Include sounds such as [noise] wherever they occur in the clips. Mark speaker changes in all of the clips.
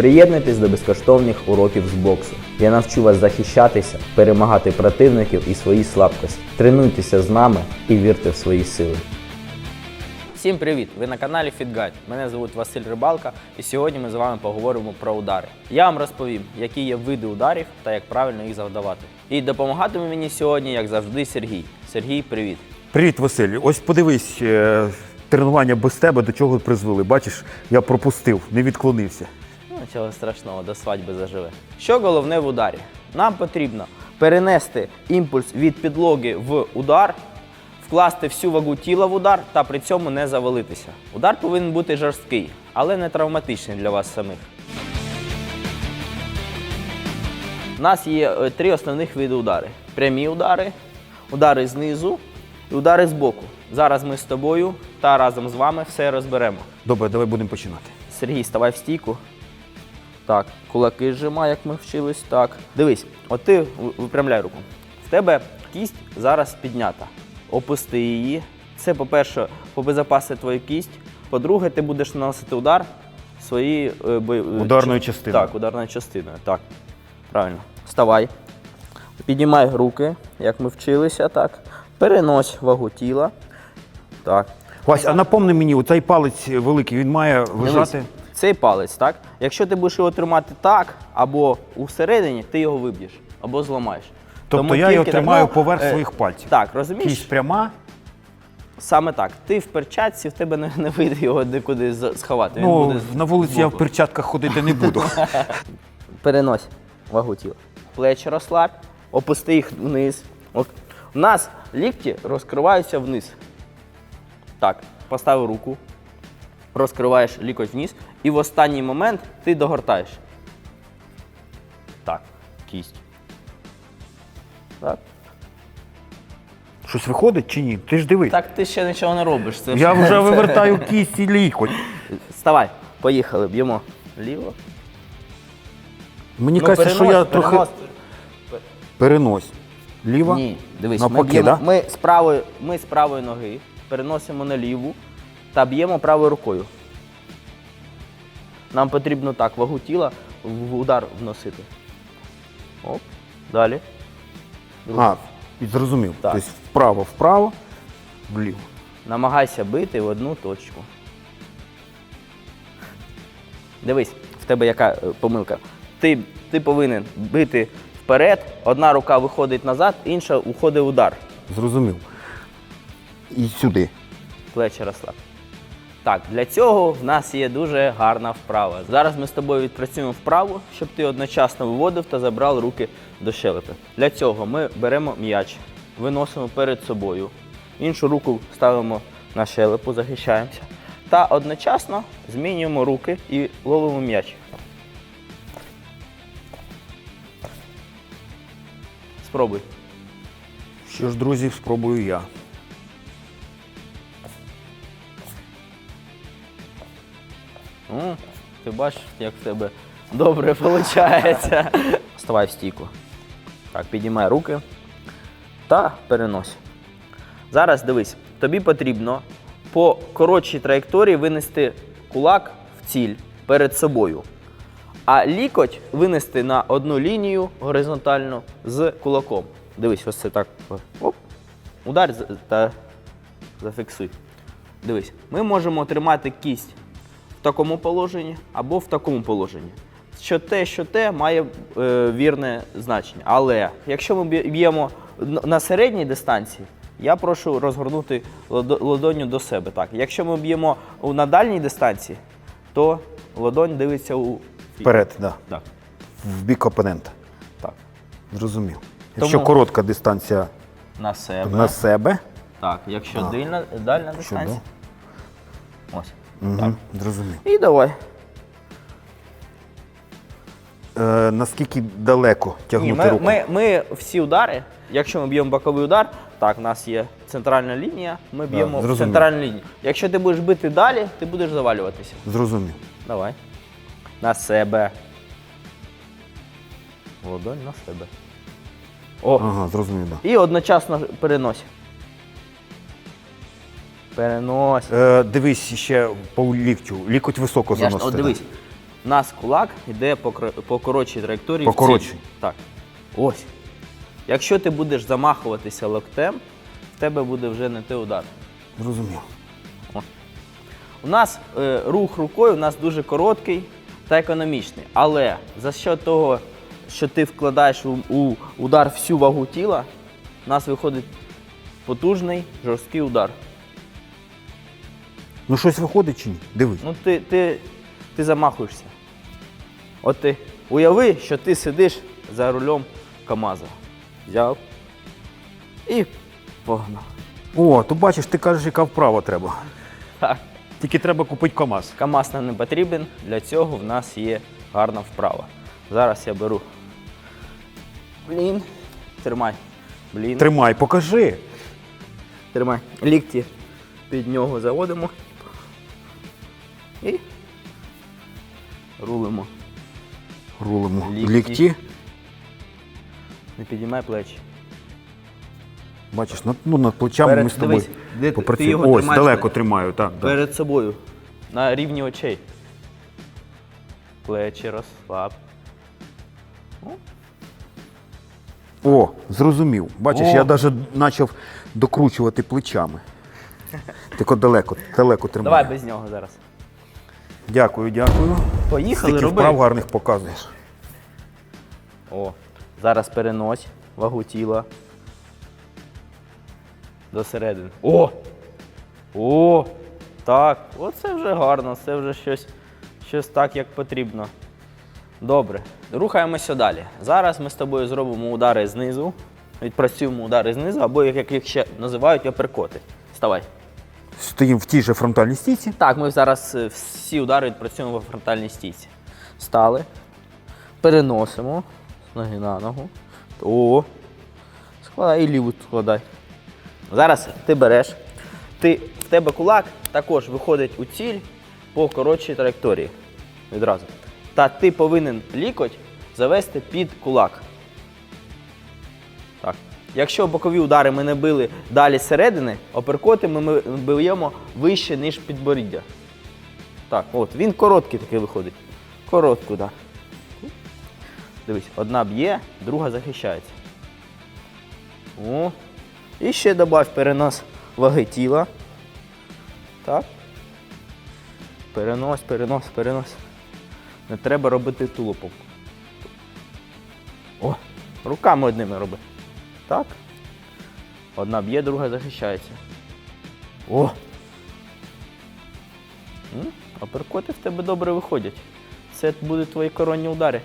Speaker 1: Приєднуйтесь до безкоштовних уроків з боксу. Я навчу вас захищатися, перемагати противників і свої слабкості. Тренуйтеся з нами і вірте в свої сили. Всім привіт! Ви на каналі FitGuide. Мене звуть Василь Рибалка, і сьогодні ми з вами поговоримо про удари. Я вам розповім, які є види ударів та як правильно їх завдавати. І допомагатиме мені сьогодні, як завжди, Сергій. Сергій, привіт!
Speaker 2: Привіт, Василь. Ось подивись, е, тренування без тебе до чого призвели. Бачиш, я пропустив, не відклонився.
Speaker 1: Нічого страшного, до свадьби заживе. Що головне в ударі? Нам потрібно перенести імпульс від підлоги в удар, вкласти всю вагу тіла в удар та при цьому не завалитися. Удар повинен бути жорсткий, але не травматичний для вас самих. У нас є е, три основних види удари: прямі удари, удари знизу і удари збоку. Зараз ми з тобою та разом з вами все розберемо.
Speaker 2: Добре, давай будемо починати.
Speaker 1: Сергій, ставай в стійку. Так, кулаки зжимай, як ми вчились. Так. Дивись, от ти випрямляй руку. В тебе кість зараз піднята. Опусти її. Це, по-перше, побезопасить твою кість. По-друге, ти будеш наносити удар своєю е, е,
Speaker 2: Ударною частиною.
Speaker 1: Так, ударною частиною. Так. Правильно. Вставай. Піднімай руки, як ми вчилися. Так. Перенось вагу тіла. Так.
Speaker 2: Вась, а напомни мені, оцей палець великий, він має лежати.
Speaker 1: Цей палець, так? Якщо ти будеш його тримати так, або усередині, ти його виб'єш, або зламаєш.
Speaker 2: Тобто я його
Speaker 1: тільки
Speaker 2: тримаю
Speaker 1: так,
Speaker 2: поверх
Speaker 1: е,
Speaker 2: своїх пальців.
Speaker 1: Так, розумієш?
Speaker 2: Кість пряма.
Speaker 1: Саме так. Ти в перчатці, в тебе не, не вийде його нікуди з- сховати. Він
Speaker 2: Ну,
Speaker 1: буде
Speaker 2: на вулиці я в
Speaker 1: збоку.
Speaker 2: перчатках ходити не буду. [laughs]
Speaker 1: Перенось вагу тіла. Плечі розслабь, опусти їх вниз. От. У нас лікті розкриваються вниз. Так, поставив руку, розкриваєш лікоть вниз, і в останній момент ти догортаєш. Так, кість. Так.
Speaker 2: Щось виходить чи ні? Ти ж дивись.
Speaker 1: Так ти ще нічого не робиш. Це
Speaker 2: Я вже вивертаю кість і лікоть.
Speaker 1: Вставай, поїхали, б'ємо ліво.
Speaker 2: Мені кажеться, що я
Speaker 1: перенось,
Speaker 2: трохи
Speaker 1: перенос.
Speaker 2: перенось. Ліва?
Speaker 1: Ні, дивись, ми,
Speaker 2: Навпаки,
Speaker 1: б'ємо,
Speaker 2: да?
Speaker 1: ми, з правої, ми з правої ноги переносимо на ліву та б'ємо правою рукою. Нам потрібно так вагу тіла в удар вносити. Оп, далі.
Speaker 2: А, і зрозумів.
Speaker 1: Так.
Speaker 2: Тобто вправо, вправо, вліво.
Speaker 1: Намагайся бити в одну точку. Дивись, в тебе яка е, помилка. Ти, ти повинен бити вперед, одна рука виходить назад, інша уходить в удар.
Speaker 2: Зрозумів. І сюди.
Speaker 1: Плечі розслаб. Так, для цього в нас є дуже гарна вправа. Зараз ми з тобою відпрацюємо вправу, щоб ти одночасно виводив та забрав руки до щелепи. Для цього ми беремо м'яч, виносимо перед собою, іншу руку ставимо на щелепу, захищаємося. Та одночасно змінюємо руки і ловимо м'яч. Спробуй.
Speaker 2: Що ж, друзі, спробую я.
Speaker 1: Ну, ти бачиш, як в тебе добре виходить. Вставай в стійку. Так, підіймай руки та перенось. Зараз дивись, тобі потрібно по коротшій траєкторії винести кулак в ціль перед собою. А лікоть винести на одну лінію горизонтально з кулаком. Дивись, ось це так. Оп. Удар та зафіксуй. Дивись, ми можемо тримати кість в такому положенні або в такому положенні. Що те, що те має е, вірне значення. Але якщо ми б'ємо на середній дистанції, я прошу розгорнути ладо- ладоню до себе. Так. Якщо ми б'ємо на дальній дистанції, то ладонь дивиться у
Speaker 2: Вперед. Да.
Speaker 1: Так.
Speaker 2: В бік опонента.
Speaker 1: так.
Speaker 2: Зрозумів. Якщо
Speaker 1: Тому-
Speaker 2: коротка дистанція
Speaker 1: На себе.
Speaker 2: на себе,
Speaker 1: Так, якщо дальна, дальня дистанція. Ось.
Speaker 2: Угу. зрозумів.
Speaker 1: І давай.
Speaker 2: Е, наскільки далеко
Speaker 1: Ні, ми,
Speaker 2: руку?
Speaker 1: ми, ми всі удари, якщо ми б'ємо боковий удар, так, у нас є центральна лінія, ми б'ємо в
Speaker 2: зрозумів.
Speaker 1: центральну лінію. Якщо ти будеш бити далі, ти будеш завалюватися.
Speaker 2: Зрозумів.
Speaker 1: Давай. На себе. Ладонь на себе. О,
Speaker 2: Ага, зрозумів, так.
Speaker 1: і одночасно перенось. Перенось.
Speaker 2: Е, дивись ще по ліктю. Лікоть високо
Speaker 1: Я ж,
Speaker 2: заносити.
Speaker 1: от дивись, У нас кулак йде по, по коротшій траєкторії.
Speaker 2: По
Speaker 1: в ціль.
Speaker 2: коротшій.
Speaker 1: Так. Ось. Якщо ти будеш замахуватися локтем, в тебе буде вже не той удар.
Speaker 2: Зрозумів.
Speaker 1: У нас е, рух рукою у нас дуже короткий та економічний. Але за що того, що ти вкладаєш у, у удар всю вагу тіла, у нас виходить потужний жорсткий удар.
Speaker 2: Ну щось виходить чи ні? Дивись.
Speaker 1: Ну ти, ти, ти замахуєшся. От ти уяви, що ти сидиш за рулем КАМАЗа. Взяв і погнав.
Speaker 2: О, то бачиш, ти кажеш, яка вправа треба.
Speaker 1: Так.
Speaker 2: Тільки треба купити КАМАЗ.
Speaker 1: КАМАЗ нам не потрібен, для цього в нас є гарна вправа. Зараз я беру. Блін. Тримай. Блін.
Speaker 2: Тримай, покажи.
Speaker 1: Тримай. Лікті під нього заводимо. Рулимо.
Speaker 2: Рулимо.
Speaker 1: Лікті.
Speaker 2: Лікті.
Speaker 1: Не підіймай плечі.
Speaker 2: Бачиш, над, ну, над плечами
Speaker 1: Перед-
Speaker 2: ми з тобою
Speaker 1: дивись, де ти-
Speaker 2: попрацюємо.
Speaker 1: його
Speaker 2: Ось,
Speaker 1: тримаєш
Speaker 2: далеко
Speaker 1: так.
Speaker 2: тримаю, так. Да.
Speaker 1: Перед собою. На рівні очей. Плечі розслаб.
Speaker 2: О, зрозумів. Бачиш,
Speaker 1: О.
Speaker 2: я навіть почав докручувати плечами. [laughs] Тільки далеко, далеко тримаю.
Speaker 1: Давай без нього зараз.
Speaker 2: Дякую, дякую.
Speaker 1: Поїхали,
Speaker 2: Стільки
Speaker 1: роби.
Speaker 2: вправ гарних показуєш.
Speaker 1: О, зараз перенось вагу тіла. До середини. О! О! Так, оце вже гарно, це вже щось, щось так, як потрібно. Добре. Рухаємося далі. Зараз ми з тобою зробимо удари знизу. Відпрацюємо удари знизу, або як їх ще називають оперкоти. Вставай.
Speaker 2: Стоїмо в тій же фронтальній стійці.
Speaker 1: Так, ми зараз е, всі удари відпрацюємо в фронтальній стійці. Стали. Переносимо з ноги на ногу. О. Складай і ліву складай. Зараз ти береш. Ти, в тебе кулак також виходить у ціль по коротшій траєкторії. Відразу. Та ти повинен лікоть завести під кулак. Якщо бокові удари ми не били далі зсередини, оперкоти ми, б'ємо вище, ніж підборіддя. Так, от, він короткий такий виходить. Короткий удар. Дивись, одна б'є, друга захищається. О. І ще добавь перенос ваги тіла. Так. Перенос, перенос, перенос. Не треба робити тулупом. О, руками одними роби. Так. Одна б'є, друга захищається. О! Аперкоти в тебе добре виходять. Це будуть твої коронні удари.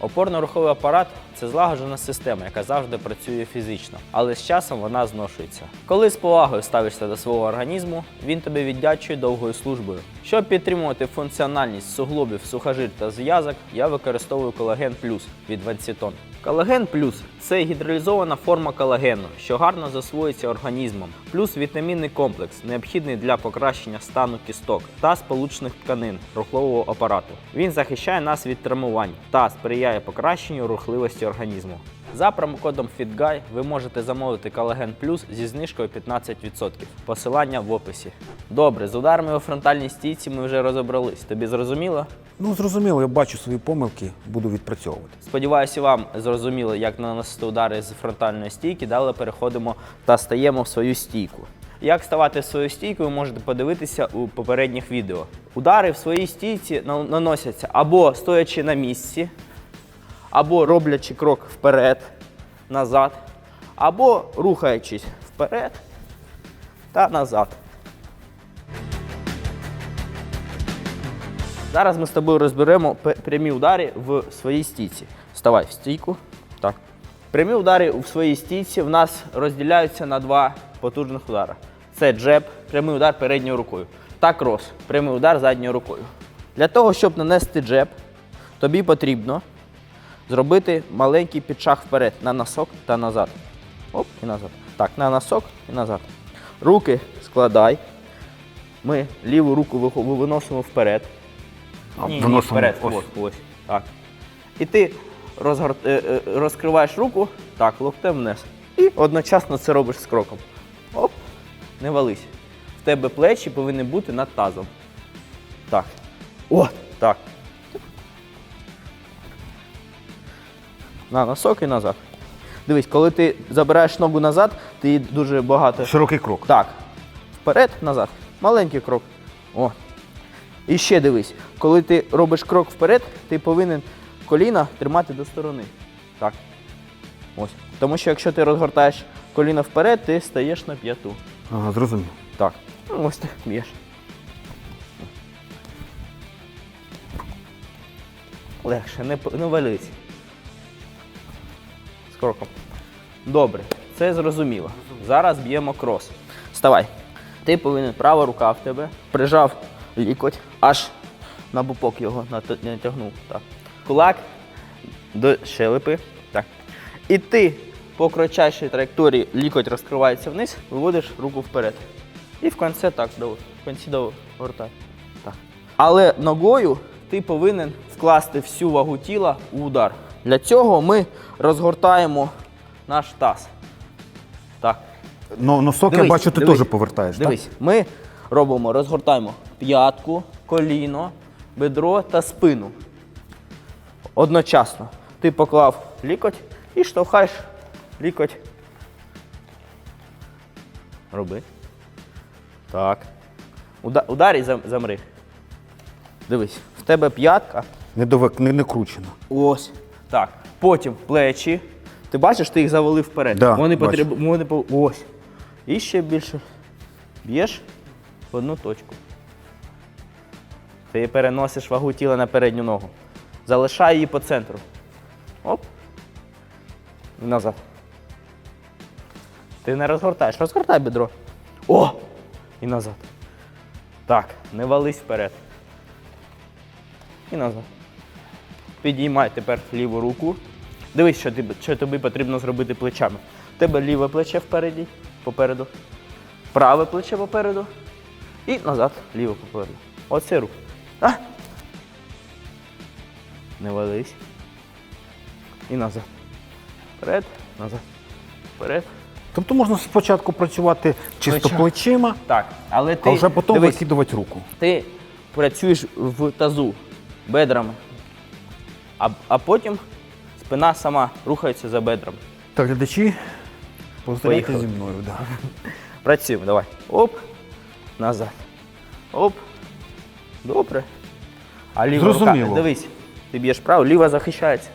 Speaker 1: Опорно-руховий апарат це злагоджена система, яка завжди працює фізично, але з часом вона зношується. Коли з повагою ставишся до свого організму, він тобі віддячує довгою службою. Щоб підтримувати функціональність суглобів, сухожир та зв'язок, я використовую колаген плюс від Венсітон. Колаген плюс це гідролізована форма колагену, що гарно засвоюється організмом, плюс вітамінний комплекс, необхідний для покращення стану кісток та сполучних тканин рухлового апарату. Він захищає нас від травмувань та сприяє покращенню рухливості організму. За промокодом FitGuy ви можете замовити колаген плюс зі знижкою 15%. Посилання в описі. Добре, з ударами у фронтальній стійці ми вже розібрались. Тобі зрозуміло?
Speaker 2: Ну, зрозуміло, я бачу свої помилки, буду відпрацьовувати.
Speaker 1: Сподіваюся, вам зрозуміло, як наносити удари з фронтальної стійки. Далі переходимо та стаємо в свою стійку. Як ставати в свою стійку, ви можете подивитися у попередніх відео. Удари в своїй стійці наносяться або стоячи на місці, або роблячи крок вперед, назад, або рухаючись вперед та назад. Зараз ми з тобою розберемо прямі удари в своїй стійці. Вставай в стійку. Так. Прямі удари в своїй стійці в нас розділяються на два потужних удари. Це джеб, прямий удар передньою рукою. Та крос, прямий удар задньою рукою. Для того, щоб нанести джеб, тобі потрібно зробити маленький підшаг вперед на носок та назад. Оп, і назад. Так, на носок і назад. Руки складай. Ми ліву руку виносимо вперед.
Speaker 2: А,
Speaker 1: Ні, ні,
Speaker 2: виносимо
Speaker 1: вперед,
Speaker 2: ось.
Speaker 1: ось, ось. Так. І ти розгор... е, е, розкриваєш руку, так, локтем вниз. І одночасно це робиш з кроком. Оп, не вались. В тебе плечі повинні бути над тазом. Так. От. Так. На носок і назад. Дивись, коли ти забираєш ногу назад, ти її дуже багато.
Speaker 2: Широкий крок.
Speaker 1: Так. Вперед, назад. Маленький крок. О. І ще дивись, коли ти робиш крок вперед, ти повинен коліна тримати до сторони. Так. Ось. Тому що якщо ти розгортаєш коліна вперед, ти стаєш на п'яту.
Speaker 2: Ага, зрозумів.
Speaker 1: Так. Ну, ось ти б'єш. Легше, не, не вались. Кроком. Добре, це зрозуміло. Зараз б'ємо крос. Вставай. Ти повинен, права рука в тебе, прижав лікоть, аж на бупок його натягнув. Так. Кулак до щелепи. Так. І ти по кратчайшій траєкторії лікоть розкривається вниз, виводиш руку вперед. І в кінці так, до, в кінці довертай. Так. Але ногою ти повинен вкласти всю вагу тіла у удар. Для цього ми розгортаємо наш таз. Так.
Speaker 2: Но, носок я бачу, ти
Speaker 1: дивись.
Speaker 2: теж повертаєш.
Speaker 1: Дивись, ми робимо, розгортаємо п'ятку, коліно, бедро та спину. Одночасно. Ти поклав лікоть і штовхаєш лікоть. Роби. Так. Уда- удар і замри. Дивись, в тебе п'ятка.
Speaker 2: Не, довик, не, не кручено.
Speaker 1: Ось. Так. Потім плечі. Ти бачиш, ти їх завалив вперед.
Speaker 2: Да,
Speaker 1: вони. Вони по... Ось. І ще більше. Б'єш в одну точку. Ти переносиш вагу тіла на передню ногу. Залишай її по центру. Оп. І назад. Ти не розгортаєш. Розгортай бедро. О! І назад. Так, не вались вперед. І назад. Підіймай тепер ліву руку. Дивись, що, ти, що тобі потрібно зробити плечами. У тебе ліве плече впереді, попереду, праве плече попереду і назад ліве попереду. Оце рух. А? Не вались. І назад. Вперед, назад. Вперед.
Speaker 2: Тобто можна спочатку працювати чисто
Speaker 1: Плеча.
Speaker 2: плечима,
Speaker 1: Так, але ти.
Speaker 2: а вже потім
Speaker 1: дивись,
Speaker 2: викидувати руку.
Speaker 1: ти працюєш в тазу бедрами, а, а потім спина сама рухається за бедрами.
Speaker 2: Так, глядачі, повторяйте зі мною. Да. [laughs]
Speaker 1: Працюємо, давай. Оп, назад. Оп. Добре. А ліва
Speaker 2: Зрозуміло.
Speaker 1: рука, дивись, ти б'єш право, ліва захищається.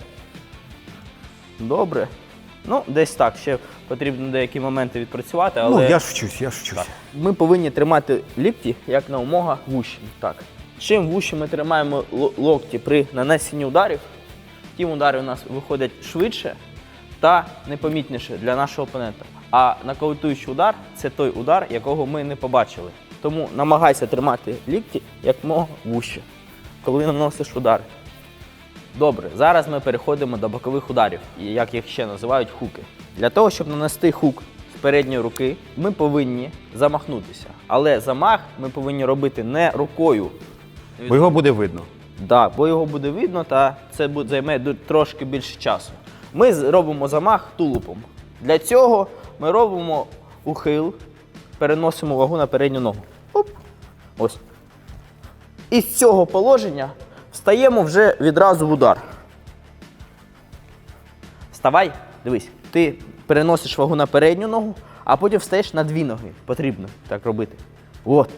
Speaker 1: Добре. Ну, десь так, ще потрібно деякі моменти відпрацювати, але
Speaker 2: Ну, я ж вчусь, я ж вчусь.
Speaker 1: Так. ми повинні тримати лікті як на умога вущі. Так. Чим вужче ми тримаємо локті при нанесенні ударів, тим удари у нас виходять швидше та непомітніше для нашого опонента. А нокаутуючий удар це той удар, якого ми не побачили. Тому намагайся тримати лікті як мога вужче, коли наносиш удари. Добре, зараз ми переходимо до бокових ударів, як їх ще називають хуки. Для того, щоб нанести хук з передньої руки, ми повинні замахнутися. Але замах ми повинні робити не рукою.
Speaker 2: Бо його буде видно.
Speaker 1: Да, бо його буде видно, та це буде, займе трошки більше часу. Ми робимо замах тулупом. Для цього ми робимо ухил, переносимо вагу на передню ногу. Оп. Ось. І з цього положення встаємо вже відразу в удар. Вставай, дивись, ти переносиш вагу на передню ногу, а потім встаєш на дві ноги. Потрібно так робити. От.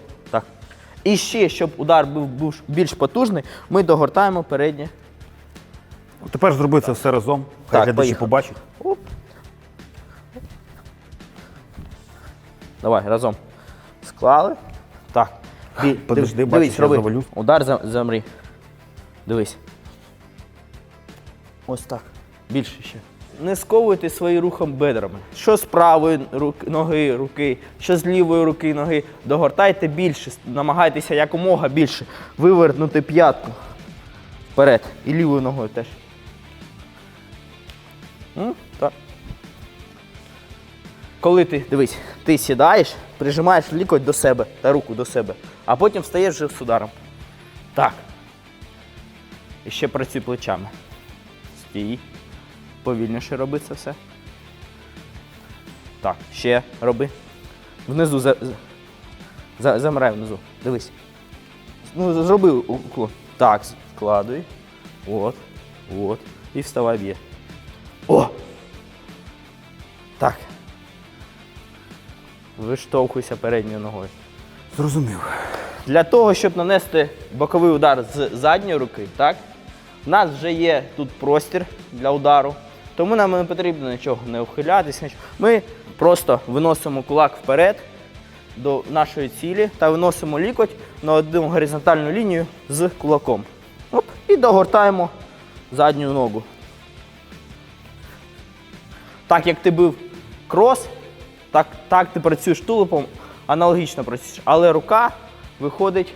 Speaker 1: І ще, щоб удар був, був більш потужний, ми догортаємо переднє.
Speaker 2: Тепер зроби це все разом. Хай
Speaker 1: Так,
Speaker 2: глядачі
Speaker 1: поїхали.
Speaker 2: побачать.
Speaker 1: Оп. Давай, разом. Склали. Так. Бі-
Speaker 2: Подожди,
Speaker 1: див-
Speaker 2: бачиш,
Speaker 1: дивись,
Speaker 2: я
Speaker 1: роби.
Speaker 2: завалюсь.
Speaker 1: Удар за- замрі. Дивись. Ось так. Більше ще. Не сковуйте свої рухом бедрами. Що з правої руки, ноги, руки, що з лівої руки, ноги. Догортайте більше, намагайтеся якомога більше вивернути п'ятку вперед. І лівою ногою теж. Так. Коли ти, дивись, ти сідаєш, прижимаєш лікоть до себе та руку до себе, а потім встаєш вже з ударом. Так. І ще працюй плечами. Стій. Повільніше роби це все. Так, ще роби. Внизу за, за, за, замирай внизу. Дивись. Ну, зроби уклон. Так, складуй. От, от. І вставай б'є. О! Так. Виштовхуйся передньою ногою.
Speaker 2: Зрозумів.
Speaker 1: Для того, щоб нанести боковий удар з задньої руки, так, у нас вже є тут простір для удару, тому нам не потрібно нічого не ухилятися. Ми просто виносимо кулак вперед до нашої цілі та виносимо лікоть на одну горизонтальну лінію з кулаком. Оп, і догортаємо задню ногу. Так як ти бив крос, так, так ти працюєш тулупом, аналогічно працюєш. Але рука виходить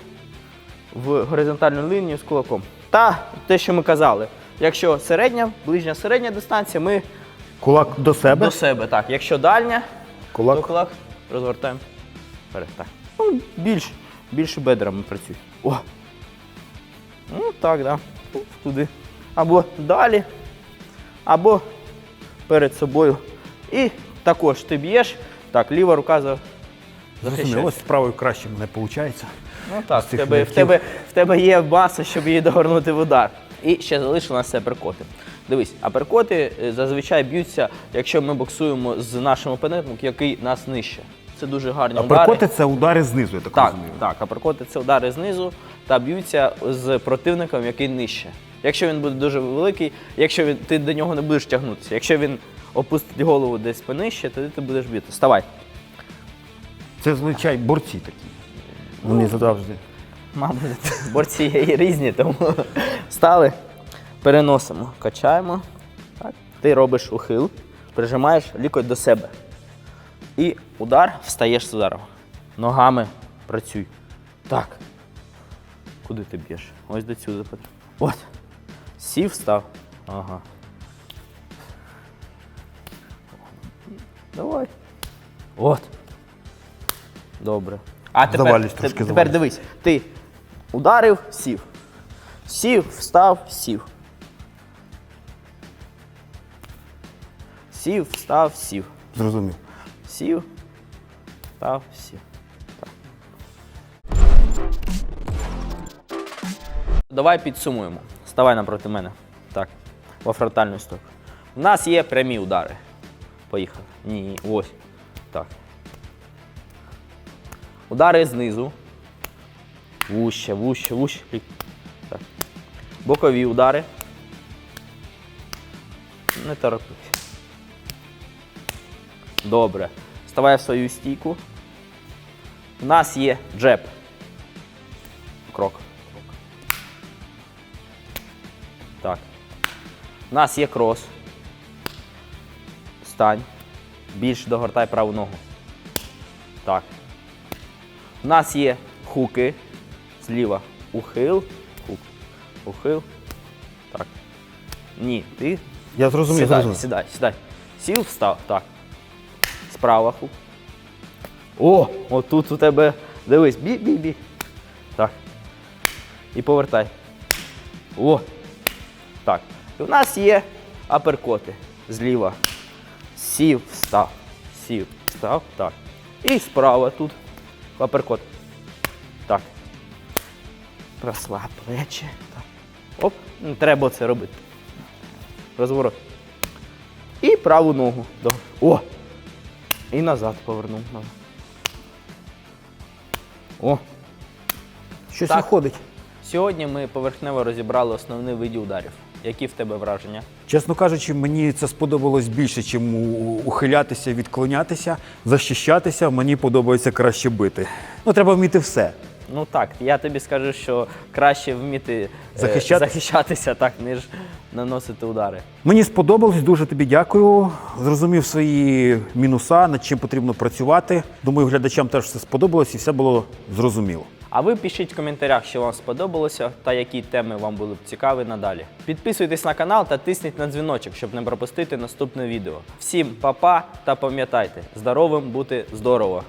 Speaker 1: в горизонтальну лінію з кулаком. Та те, що ми казали, якщо середня, ближня середня дистанція, ми
Speaker 2: Кулак до себе.
Speaker 1: до себе. Так, якщо дальня,
Speaker 2: Кулак.
Speaker 1: то кулак розгортаємо. Вперед. Так. Ну, більш, більше бедрами працюй. О! Ну так, да. Туди. Або далі, або перед собою. І також ти б'єш. Так, ліва рука за.
Speaker 2: Ось з правою краще не виходить.
Speaker 1: Ну так, в
Speaker 2: цих
Speaker 1: тебе, в,
Speaker 2: м'яків.
Speaker 1: тебе, в тебе є маса, щоб її догорнути в удар. І ще залишилося аперкоти. Дивись, аперкоти е, зазвичай б'ються, якщо ми боксуємо з нашим опонентом, який нас нижче. Це дуже гарні
Speaker 2: А
Speaker 1: удари.
Speaker 2: перекоти це удари знизу, я так,
Speaker 1: Так,
Speaker 2: розумію.
Speaker 1: так, аперкоти це удари знизу та б'ються з противником, який нижче. Якщо він буде дуже великий, якщо він, ти до нього не будеш тягнутися. Якщо він опустить голову десь понижче, тоді ти будеш бити. Вставай.
Speaker 2: Це звичай борці такі. Вони завжди.
Speaker 1: Мабуть, борці є і різні, тому стали, переносимо, качаємо. Так. Ти робиш ухил, прижимаєш лікоть до себе. І удар, встаєш з ударом. Ногами працюй. Так. Куди ти б'єш? Ось до цього потрібно. От. Сів, став. Ага. Давай. От. Добре. А тепер, тепер дивись, ти ударив, сів. Сів, встав, сів. Сів, встав, сів.
Speaker 2: Зрозумів.
Speaker 1: Сів, встав, сів. Давай підсумуємо. Ставай напроти мене. Так. Во фронтальну стойку. У нас є прямі удари. Поїхали. Ні, ось. Так. Удари знизу. Вуще, вуще, вуще. Бокові удари. Не торопись. Добре. Ставай в свою стійку. У нас є джеб. Крок. Так. У нас є крос. Стань. Більш догортай праву ногу. Так. У нас є хуки. Зліва. Ухил. Ухил. Так. Ні, ти
Speaker 2: Я зрозумів,
Speaker 1: сідай,
Speaker 2: зрозумів.
Speaker 1: сідай, сідай. Сів, встав. Так. Справа хук. О, отут у тебе. Дивись, бі, бі, бі. Так. І повертай. О. Так. І у нас є аперкоти. Зліва. Сів, встав. Сів, встав. Так. І справа тут. Аперкот. Так. Прослаб плечі. Так. Оп. Треба це робити. Розворот. І праву ногу. О! І назад повернув. О!
Speaker 2: Щось
Speaker 1: Так.
Speaker 2: виходить.
Speaker 1: Сьогодні ми поверхнево розібрали основні види ударів. Які в тебе враження?
Speaker 2: Чесно кажучи, мені це сподобалось більше, чим у- ухилятися, відклонятися, захищатися. Мені подобається краще бити. Ну, треба вміти все.
Speaker 1: Ну так, я тобі скажу, що краще вміти е, захищатися так, ніж наносити удари.
Speaker 2: Мені сподобалось, дуже тобі дякую. Зрозумів свої мінуса, над чим потрібно працювати. Думаю, глядачам теж все сподобалось і все було зрозуміло.
Speaker 1: А ви пишіть в коментарях, що вам сподобалося та які теми вам були б цікаві надалі. Підписуйтесь на канал та тисніть на дзвіночок, щоб не пропустити наступне відео. Всім па-па та пам'ятайте, здоровим бути здорово!